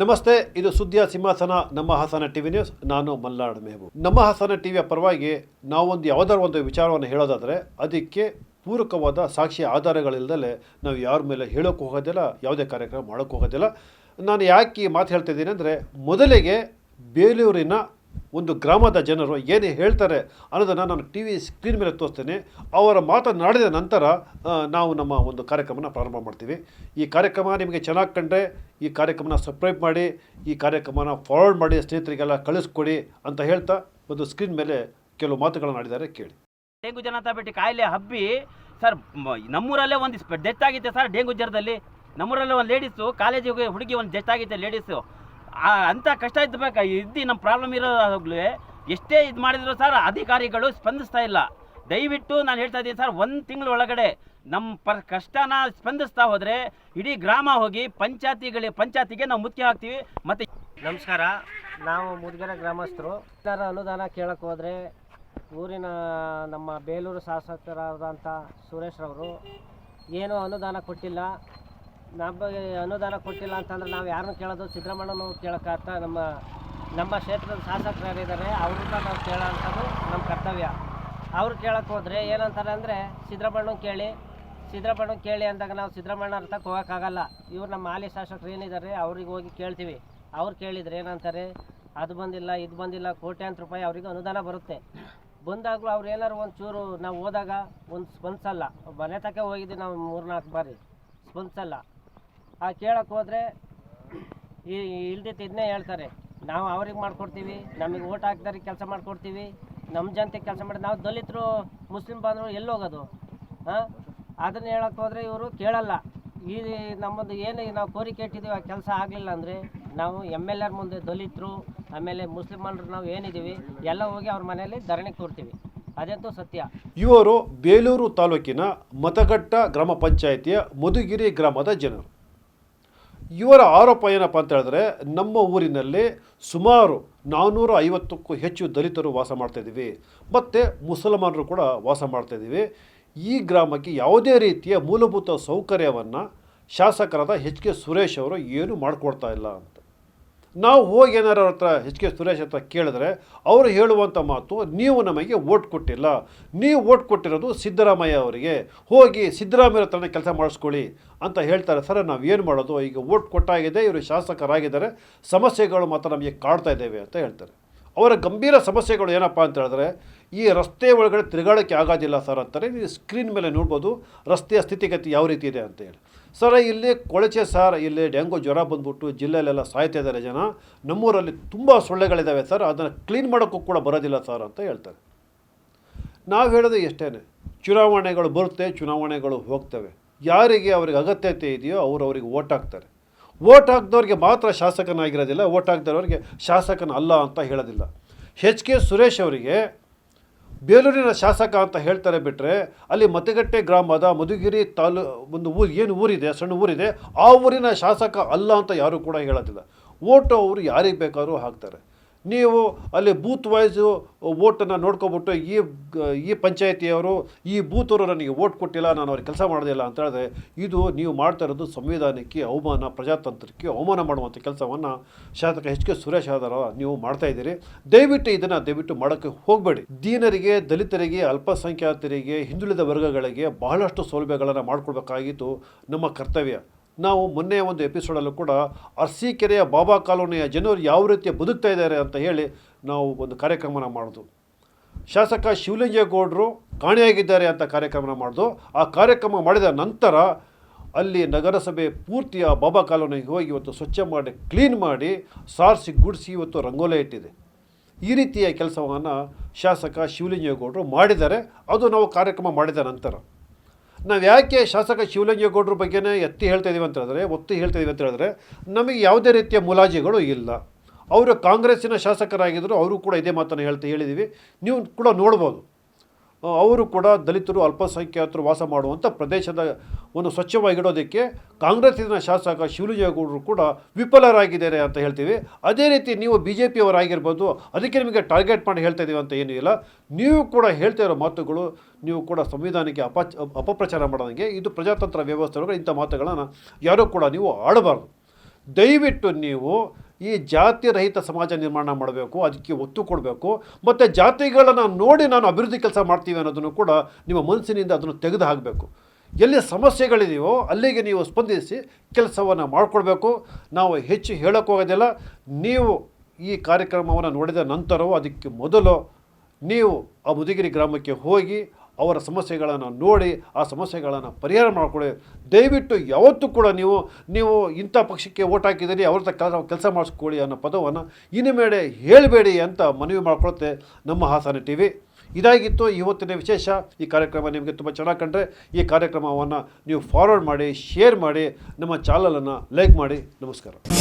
ನಮಸ್ತೆ, ಇದು ಸುದ್ದಿಯ ಸಿಂಹಾಸನ, ನಮ್ಮ ಹಾಸನ ಟಿವಿ ನ್ಯೂಸ್. ನಾನು ಮಲ್ನಾಡ್ ಮೆಹಬೂಬ್. ನಮ್ಮ ಹಾಸನ ಟಿವಿಯ ಪರವಾಗಿ ನಾವೊಂದು ಯಾವುದಾದ್ರು ಒಂದು ವಿಚಾರವನ್ನು ಹೇಳೋದಾದರೆ, ಅದಕ್ಕೆ ಪೂರಕವಾದ ಸಾಕ್ಷಿ ಆಧಾರಗಳಿಲ್ಲದಲೇ ನಾವು ಯಾರ ಮೇಲೆ ಹೇಳೋಕೆ ಹೋಗೋದಿಲ್ಲ, ಯಾವುದೇ ಕಾರ್ಯಕ್ರಮ ಮಾಡೋಕ್ಕೆ ಹೋಗೋದಿಲ್ಲ. ನಾನು ಯಾಕೆ ಈ ಮಾತು ಹೇಳ್ತಾ ಇದ್ದೀನಿ ಅಂದರೆ, ಮೊದಲಿಗೆ ಬೇಲೂರಿನ ಒಂದು ಗ್ರಾಮದ ಜನರು ಏನು ಹೇಳ್ತಾರೆ ಅನ್ನೋದನ್ನು ನಾನು ಟಿ ವಿ ಸ್ಕ್ರೀನ್ ಮೇಲೆ ತೋರಿಸ್ತೇನೆ. ಅವರ ಮಾತನಾಡಿದ ನಂತರ ನಾವು ನಮ್ಮ ಒಂದು ಕಾರ್ಯಕ್ರಮನ ಪ್ರಾರಂಭ ಮಾಡ್ತೀವಿ. ಈ ಕಾರ್ಯಕ್ರಮ ನಿಮಗೆ ಚೆನ್ನಾಗಿ ಕಂಡ್ರೆ ಈ ಕಾರ್ಯಕ್ರಮನ ಸಬ್ಸ್ಕ್ರೈಬ್ ಮಾಡಿ, ಈ ಕಾರ್ಯಕ್ರಮನ ಫಾರ್ವರ್ಡ್ ಮಾಡಿ, ಸ್ನೇಹಿತರಿಗೆಲ್ಲ ಕಳಿಸ್ಕೊಡಿ ಅಂತ ಹೇಳ್ತಾ ಒಂದು ಸ್ಕ್ರೀನ್ ಮೇಲೆ ಕೆಲವು ಮಾತುಗಳನ್ನು ಆಡಿದ್ದಾರೆ, ಕೇಳಿ. ಡೆಂಗು ಜನತಾ ಬೆಟ್ಟಿ ಕಾಯಿಲೆ ಹಬ್ಬಿ, ಸರ್ ನಮ್ಮೂರಲ್ಲೇ ಒಂದು ಡೆತ್ ಆಗಿದೆ ಸರ್, ಡೆಂಗು ಜ್ವರದಲ್ಲಿ. ನಮ್ಮೂರಲ್ಲೇ ಒಂದು ಲೇಡೀಸು ಕಾಲೇಜಿಗೆ ಹುಡುಗಿ ಒಂದು ಡೆತ್ ಆಗಿದೆ ಲೇಡೀಸು ಅಂಥ ಕಷ್ಟ ಇದ್ದಬೇಕು ಇದ್ದು ನಮ್ಮ ಪ್ರಾಬ್ಲಮ್ ಇರೋವಾಗಲೂ ಎಷ್ಟೇ ಇದು ಮಾಡಿದ್ರು ಸರ್ ಅಧಿಕಾರಿಗಳು ಸ್ಪಂದಿಸ್ತಾ ಇಲ್ಲ. ದಯವಿಟ್ಟು ನಾನು ಹೇಳ್ತಾ ಇದ್ದೀನಿ ಸರ್, ಒಂದು ತಿಂಗಳ ಒಳಗಡೆ ನಮ್ಮ ಪ ಕಷ್ಟನ ಸ್ಪಂದಿಸ್ತಾ ಹೋದರೆ ಇಡೀ ಗ್ರಾಮ ಹೋಗಿ ಪಂಚಾಯತಿಗಳಿಗೆ, ಪಂಚಾಯತಿಗೆ ನಾವು ಮುಖ್ಯ ಹಾಕ್ತೀವಿ. ಮತ್ತು ನಮಸ್ಕಾರ. ನಾವು ಮುದ್ಗರ ಗ್ರಾಮಸ್ಥರು. ಸರ್ ಅನುದಾನ ಕೇಳಕ್ಕೆ ಹೋದರೆ ಊರಿನ ನಮ್ಮ ಬೇಲೂರು ಶಾಸಕರಾದಂಥ ಸುರೇಶ್ರವರು ಏನೂ ಅನುದಾನ ಕೊಟ್ಟಿಲ್ಲ. ನಮಗೆ ಅನುದಾನ ಕೊಟ್ಟಿಲ್ಲ ಅಂತಂದ್ರೆ ನಾವು ಯಾರನ್ನು ಕೇಳೋದು ಸಿದ್ದರಾಮಣ್ಣನು ಕೇಳೋಕ್ಕಾಗ್ತಾ ನಮ್ಮ ನಮ್ಮ ಕ್ಷೇತ್ರದ ಶಾಸಕರು ಯಾರಿದ್ದಾರೆ ಅವ್ರನ್ನ ನಾವು ಕೇಳೋಂಥದ್ದು ನಮ್ಮ ಕರ್ತವ್ಯ. ಅವ್ರು ಕೇಳಕ್ಕೆ ಹೋದರೆ ಏನಂತಾರೆ ಅಂದರೆ ಸಿದ್ದರಾಮಣ್ಣ ಕೇಳಿ ಸಿದ್ದರಾಮಣ್ಣ ಕೇಳಿ ಅಂದಾಗ ನಾವು ಸಿದ್ದರಾಮಣ್ಣ ಅರ್ಥಕ್ಕೆ ಹೋಗೋಕ್ಕಾಗಲ್ಲ. ಇವ್ರು ನಮ್ಮ ಹಾಲಿ ಶಾಸಕರು ಏನಿದ್ದಾರೆ ಅವ್ರಿಗೆ ಹೋಗಿ ಕೇಳ್ತೀವಿ. ಅವ್ರು ಕೇಳಿದ್ರೆ ಏನಂತಾರೆ, ಅದು ಬಂದಿಲ್ಲ, ಇದು ಬಂದಿಲ್ಲ, ಕೋಟ್ಯಾಂತರ ರೂಪಾಯಿ ಅವ್ರಿಗೆ ಅನುದಾನ ಬರುತ್ತೆ. ಬಂದಾಗಲೂ ಅವ್ರು ಏನಾರು ಒಂದು ಚೂರು ನಾವು ಹೋದಾಗ ಒಂದು ಸ್ಪಂದಿಸಲ್ಲ. ಮನೆ ತನಕ ಹೋಗಿದ್ದೀವಿ ನಾವು ಮೂರು ನಾಲ್ಕು ಬಾರಿ. ಸ್ಪಂದಿಸಲ್ಲ. ಆ ಕೇಳಕ್ಕೆ ಹೋದರೆ ಈ ಇಲ್ದಿತ್ತು ಇದನ್ನೇ ಹೇಳ್ತಾರೆ, ನಾವು ಅವ್ರಿಗೆ ಮಾಡ್ಕೊಡ್ತೀವಿ, ನಮಗೆ ಓಟ್ ಹಾಕಿದವ್ರಿಗೆ ಕೆಲಸ ಮಾಡ್ಕೊಡ್ತೀವಿ ನಮ್ಮ ಜನತೆ ಕೆಲಸ ಮಾಡಿ, ನಾವು ದಲಿತರು, ಮುಸ್ಲಿಂ ಬಂದರು ಎಲ್ಲಿ ಹೋಗೋದು? ಹಾಂ ಅದನ್ನು ಹೇಳಕ್ಕೆ ಹೋದರೆ ಇವರು ಕೇಳಲ್ಲ. ಈ ನಮ್ಮದು ಏನು ನಾವು ಕೋರಿಕೆ ಇಟ್ಟಿದ್ದೀವಿ ಆ ಕೆಲಸ ಆಗಲಿಲ್ಲ ಅಂದರೆ ನಾವು ಎಂ ಎಲ್ ಎರ್ ಮುಂದೆ ದಲಿತರು, ಆಮೇಲೆ ಮುಸ್ಲಿಮರು ನಾವು ಏನಿದ್ದೀವಿ ಎಲ್ಲ ಹೋಗಿ ಅವ್ರ ಮನೆಯಲ್ಲಿ ಧರಣಿ ಕೂರ್ತೀವಿ. ಅದಂತೂ ಸತ್ಯ. ಇವರು ಬೇಲೂರು ತಾಲೂಕಿನ ಮತಗಟ್ಟ ಗ್ರಾಮ ಪಂಚಾಯಿತಿಯ ಮಧುಗಿರಿ ಗ್ರಾಮದ ಜನರು. ಇವರ ಆರೋಪ ಏನಪ್ಪ ಅಂತ ಹೇಳಿದ್ರೆ, ನಮ್ಮ ಊರಿನಲ್ಲಿ ಸುಮಾರು ನಾನ್ನೂರ ಐವತ್ತಕ್ಕೂ ಹೆಚ್ಚು ದಲಿತರು ವಾಸ ಮಾಡ್ತಾಯಿದ್ದೀವಿ ಮತ್ತು ಮುಸಲ್ಮಾನರು ಕೂಡ ವಾಸ ಮಾಡ್ತಾಯಿದ್ದೀವಿ ಈ ಗ್ರಾಮಕ್ಕೆ ಯಾವುದೇ ರೀತಿಯ ಮೂಲಭೂತ ಸೌಕರ್ಯವನ್ನು ಶಾಸಕರಾದ ಎಚ್ ಕೆ ಸುರೇಶ್ ಅವರು ಏನು ಮಾಡಿಕೊಡ್ತಾ ಇಲ್ಲ ನಾವು ಹೋಗಿ ಏನಾರು ಅವ್ರ ಹತ್ರ ಎಚ್ ಕೆ ಸುರೇಶ್ ಹತ್ರ ಕೇಳಿದ್ರೆ ಅವರು ಹೇಳುವಂಥ ಮಾತು, ನೀವು ನಮಗೆ ಓಟ್ ಕೊಟ್ಟಿಲ್ಲ. ನೀವು ಓಟ್ ಕೊಟ್ಟಿರೋದು ಸಿದ್ದರಾಮಯ್ಯ ಅವರಿಗೆ. ಹೋಗಿ ಸಿದ್ದರಾಮಯ್ಯ ಹತ್ರನೇ ಕೆಲಸ ಮಾಡಿಸ್ಕೊಳ್ಳಿ ಅಂತ ಹೇಳ್ತಾರೆ. ಸರ್, ನಾವು ಏನು ಮಾಡೋದು? ಈಗ ಓಟ್ ಕೊಟ್ಟಾಗಿದೆ, ಇವರು ಶಾಸಕರಾಗಿದ್ದಾರೆ. ಸಮಸ್ಯೆಗಳು ಮಾತ್ರ ನಮಗೆ ಕಾಡ್ತಾ ಇದ್ದೇವೆ ಅಂತ ಹೇಳ್ತಾರೆ. ಅವರ ಗಂಭೀರ ಸಮಸ್ಯೆಗಳು ಏನಪ್ಪ ಅಂತ ಹೇಳಿದ್ರೆ ಈ ರಸ್ತೆ ಒಳಗಡೆ ತಿರುಗಾಡೋಕ್ಕೆ ಆಗೋದಿಲ್ಲ ಸರ್ ಅಂತಾರೆ. ನೀವು ಸ್ಕ್ರೀನ್ ಮೇಲೆ ನೋಡ್ಬೋದು ರಸ್ತೆಯ ಸ್ಥಿತಿಗತಿ ಯಾವ ರೀತಿ ಇದೆ ಅಂತ ಹೇಳಿ. ಸರ್, ಇಲ್ಲಿ ಕೊಳಚೆ ಸರ್, ಇಲ್ಲಿ ಡೆಂಗು ಜ್ವರ ಬಂದ್ಬಿಟ್ಟು ಜಿಲ್ಲೆಯಲ್ಲೆಲ್ಲ ಸಾಯ್ತಾ ಇದ್ದಾರೆ ಜನ. ನಮ್ಮೂರಲ್ಲಿ ತುಂಬ ಸೊಳ್ಳೆಗಳಿದ್ದಾವೆ ಸರ್. ಅದನ್ನು ಕ್ಲೀನ್ ಮಾಡೋಕ್ಕೂ ಕೂಡ ಬರೋದಿಲ್ಲ ಸರ್ ಅಂತ ಹೇಳ್ತಾರೆ. ನಾವು ಹೇಳೋದು ಎಷ್ಟೇ ಚುನಾವಣೆಗಳು ಬರುತ್ತೆ, ಚುನಾವಣೆಗಳು ಹೋಗ್ತವೆ. ಯಾರಿಗೆ ಅವ್ರಿಗೆ ಅಗತ್ಯತೆ ಇದೆಯೋ ಅವರು ಅವ್ರಿಗೆ ಓಟ್ ಹಾಕ್ತಾರೆ. ಓಟ್ ಹಾಕ್ದವ್ರಿಗೆ ಮಾತ್ರ ಶಾಸಕನಾಗಿರೋದಿಲ್ಲ ಓಟ್ ಹಾಕ್ದವ್ರಿಗೆ ಶಾಸಕನ ಅಲ್ಲ ಅಂತ ಹೇಳೋದಿಲ್ಲ. ಹೆಚ್ ಕೆ ಸುರೇಶ್ ಅವರಿಗೆ ಬೇಲೂರಿನ ಶಾಸಕ ಅಂತ ಹೇಳ್ತಾರೆ ಬಿಟ್ಟರೆ ಅಲ್ಲಿ ಮತಗಟ್ಟೆ ಗ್ರಾಮದ ಮಧುಗಿರಿ ತಾಲೂ, ಒಂದು ಊರು, ಏನು ಊರಿದೆ, ಸಣ್ಣ ಊರಿದೆ, ಆ ಊರಿನ ಶಾಸಕ ಅಲ್ಲ ಅಂತ ಯಾರೂ ಕೂಡ ಹೇಳೋದಿಲ್ಲ. ಓಟು ಅವರು ಯಾರಿಗೆ ಬೇಕಾದರೂ ಹಾಕ್ತಾರೆ. ನೀವು ಅಲ್ಲಿ ಬೂತ್ ವೈಸು ಓಟನ್ನು ನೋಡ್ಕೊಬಿಟ್ಟು ಈ ಈ ಪಂಚಾಯತಿಯವರು, ಈ ಬೂತವರು ನನಗೆ ಓಟ್ ಕೊಟ್ಟಿಲ್ಲ, ನಾನು ಅವ್ರಿಗೆ ಕೆಲಸ ಮಾಡೋದಿಲ್ಲ ಅಂತ ಹೇಳಿದ್ರೆ ಇದು ನೀವು ಮಾಡ್ತಾ ಇರೋದು ಸಂವಿಧಾನಕ್ಕೆ ಅವಮಾನ, ಪ್ರಜಾತಂತ್ರಕ್ಕೆ ಅವಮಾನ ಮಾಡುವಂಥ ಕೆಲಸವನ್ನು ಶಾಸಕ ಎಚ್ ಕೆ ಸುರೇಶ್ ಆದರ ನೀವು ಮಾಡ್ತಾ ಇದ್ದೀರಿ. ದಯವಿಟ್ಟು ಇದನ್ನು ದಯವಿಟ್ಟು ಮಾಡೋಕ್ಕೆ ಹೋಗಬೇಡಿ. ದೀನರಿಗೆ, ದಲಿತರಿಗೆ, ಅಲ್ಪಸಂಖ್ಯಾತರಿಗೆ, ಹಿಂದುಳಿದ ವರ್ಗಗಳಿಗೆ ಬಹಳಷ್ಟು ಸೌಲಭ್ಯಗಳನ್ನು ಮಾಡಿಕೊಡ್ಬೇಕಾಗಿತ್ತು ನಮ್ಮ ಕರ್ತವ್ಯ. ನಾವು ಮೊನ್ನೆ ಒಂದು ಎಪಿಸೋಡಲ್ಲೂ ಕೂಡ ಅರಸೀಕೆರೆಯ ಬಾಬಾ ಕಾಲೋನಿಯ ಜನರು ಯಾವ ರೀತಿ ಬದುಕ್ತಾ ಇದ್ದಾರೆ ಅಂತ ಹೇಳಿ ನಾವು ಒಂದು ಕಾರ್ಯಕ್ರಮನ ಮಾಡೋದು. ಶಾಸಕ ಶಿವಲಿಂಗೇಗೌಡರು ಕಾಣೆಯಾಗಿದ್ದಾರೆ ಅಂತ ಕಾರ್ಯಕ್ರಮನ ಮಾಡೋದು. ಆ ಕಾರ್ಯಕ್ರಮ ಮಾಡಿದ ನಂತರ ಅಲ್ಲಿ ನಗರಸಭೆ ಪೂರ್ತಿಯ ಬಾಬಾ ಕಾಲೋನಿಗೆ ಹೋಗಿ ಇವತ್ತು ಸ್ವಚ್ಛ ಮಾಡಿ ಕ್ಲೀನ್ ಮಾಡಿ, ಸಾರಿಸಿ ಗುಡಿಸಿ ಇವತ್ತು ರಂಗೋಲೆ ಇಟ್ಟಿದೆ. ಈ ರೀತಿಯ ಕೆಲಸವನ್ನು ಶಾಸಕ ಶಿವಲಿಂಗೇಗೌಡರು ಮಾಡಿದ್ದಾರೆ. ಅದು ನಾವು ಕಾರ್ಯಕ್ರಮ ಮಾಡಿದ ನಂತರ. ನಾವು ಯಾಕೆ ಶಾಸಕ ಶಿವಲಿಂಗೇಗೌಡರ ಬಗ್ಗೆನೇ ಎತ್ತಿ ಹೇಳ್ತಾ ಇದೀವಿ ಅಂತ ಹೇಳಿದ್ರೆ, ಒತ್ತಿ ಹೇಳ್ತಾ ಇದೀವಿ ಅಂತ ಹೇಳಿದ್ರೆ, ನಮಗೆ ಯಾವುದೇ ರೀತಿಯ ಮುಲಾಜಿಗಳು ಇಲ್ಲ. ಅವರು ಕಾಂಗ್ರೆಸ್ಸಿನ ಶಾಸಕರಾಗಿದ್ದರು ಅವರು ಕೂಡ ಇದೇ ಮಾತನ್ನು ಹೇಳ್ತಾ ಹೇಳಿದ್ದೀವಿ ನೀವು ಕೂಡ ನೋಡ್ಬೋದು. ಅವರು ಕೂಡ ದಲಿತರು, ಅಲ್ಪಸಂಖ್ಯಾತರು ವಾಸ ಮಾಡುವಂಥ ಪ್ರದೇಶದ ಒಂದು ಸ್ವಚ್ಛವಾಗಿಡೋದಕ್ಕೆ ಕಾಂಗ್ರೆಸ್ಸಿನ ಶಾಸಕ ಶಿವಲಿಂಗೇಗೌಡರು ಕೂಡ ವಿಫಲರಾಗಿದ್ದಾರೆ ಅಂತ ಹೇಳ್ತೀವಿ. ಅದೇ ರೀತಿ ನೀವು ಬಿ ಜೆ ಪಿಯವರಾಗಿರ್ಬೋದು ಅದಕ್ಕೆ ನಿಮಗೆ ಟಾರ್ಗೆಟ್ ಮಾಡಿ ಹೇಳ್ತಾ ಇದ್ದೀವಿ ಅಂತ ಏನೂ ಇಲ್ಲ ನೀವು ಕೂಡ ಹೇಳ್ತಾ ಇರೋ ಮಾತುಗಳು, ನೀವು ಕೂಡ ಸಂವಿಧಾನಕ್ಕೆ ಅಪ ಅಪಪ್ರಚಾರ ಮಾಡೋದಂಗೆ ಇದು ಪ್ರಜಾತಂತ್ರ ವ್ಯವಸ್ಥೆ ಇಂಥ ಮಾತುಗಳನ್ನು ಯಾರೂ ಕೂಡ ನೀವು ಆಡಬಾರ್ದು. ದಯವಿಟ್ಟು ನೀವು ಈ ಜಾತಿ ರಹಿತ ಸಮಾಜ ನಿರ್ಮಾಣ ಮಾಡಬೇಕು, ಅದಕ್ಕೆ ಒತ್ತು ಕೊಡಬೇಕು, ಮತ್ತು ಜಾತಿಗಳನ್ನು ನೋಡಿ ನಾನು ಅಭಿವೃದ್ಧಿ ಕೆಲಸ ಮಾಡ್ತೀವಿ ಅನ್ನೋದನ್ನು ಕೂಡ ನಿಮ್ಮ ಮನಸ್ಸಿನಿಂದ ಅದನ್ನು ತೆಗೆದು ಹಾಕಬೇಕು ಎಲ್ಲಿ ಸಮಸ್ಯೆಗಳಿದೆಯೋ ಅಲ್ಲಿಗೆ ನೀವು ಸ್ಪಂದಿಸಿ ಕೆಲಸವನ್ನು ಮಾಡಿಕೊಡ್ಬೇಕು. ನಾವು ಹೆಚ್ಚು ಹೇಳೋಕ್ಕೆ ಹೋಗೋದಿಲ್ಲ. ನೀವು ಈ ಕಾರ್ಯಕ್ರಮವನ್ನು ನೋಡಿದ ನಂತರವೂ ಅದಕ್ಕೆ ಮೊದಲು ನೀವು ಆ ಮುದಿಗಿರಿ ಗ್ರಾಮಕ್ಕೆ ಹೋಗಿ ಅವರ ಸಮಸ್ಯೆಗಳನ್ನು ನೋಡಿ, ಆ ಸಮಸ್ಯೆಗಳನ್ನು ಪರಿಹಾರ ಮಾಡಿಕೊಳ್ಳಿ ದಯವಿಟ್ಟು ಯಾವತ್ತೂ ಕೂಡ ನೀವು ನೀವು ಇಂಥ ಪಕ್ಷಕ್ಕೆ ಓಟ್ ಹಾಕಿದ್ದೀರಿ, ಅವ್ರ ಕೆಲಸ ಕೆಲಸ ಮಾಡಿಸ್ಕೊಳ್ಳಿ ಅನ್ನೋ ಪದವನ್ನು ಇನ್ನು ಮೇಲೆ ಹೇಳಬೇಡಿ ಅಂತ ಮನವಿ ಮಾಡಿಕೊಳ್ಳುತ್ತೆ ನಮ್ಮ ಹಾಸನ ಟಿ ವಿ ಇದಾಗಿತ್ತು ಇವತ್ತಿನ ವಿಶೇಷ. ಈ ಕಾರ್ಯಕ್ರಮ ನಿಮಗೆ ತುಂಬ ಚೆನ್ನಾಗಿ ಕಂಡ್ರೆ ಈ ಕಾರ್ಯಕ್ರಮವನ್ನು ನೀವು ಫಾರ್ವರ್ಡ್ ಮಾಡಿ ಶೇರ್ ಮಾಡಿ, ನಮ್ಮ ಚಾನಲನ್ನು ಲೈಕ್ ಮಾಡಿ. ನಮಸ್ಕಾರ.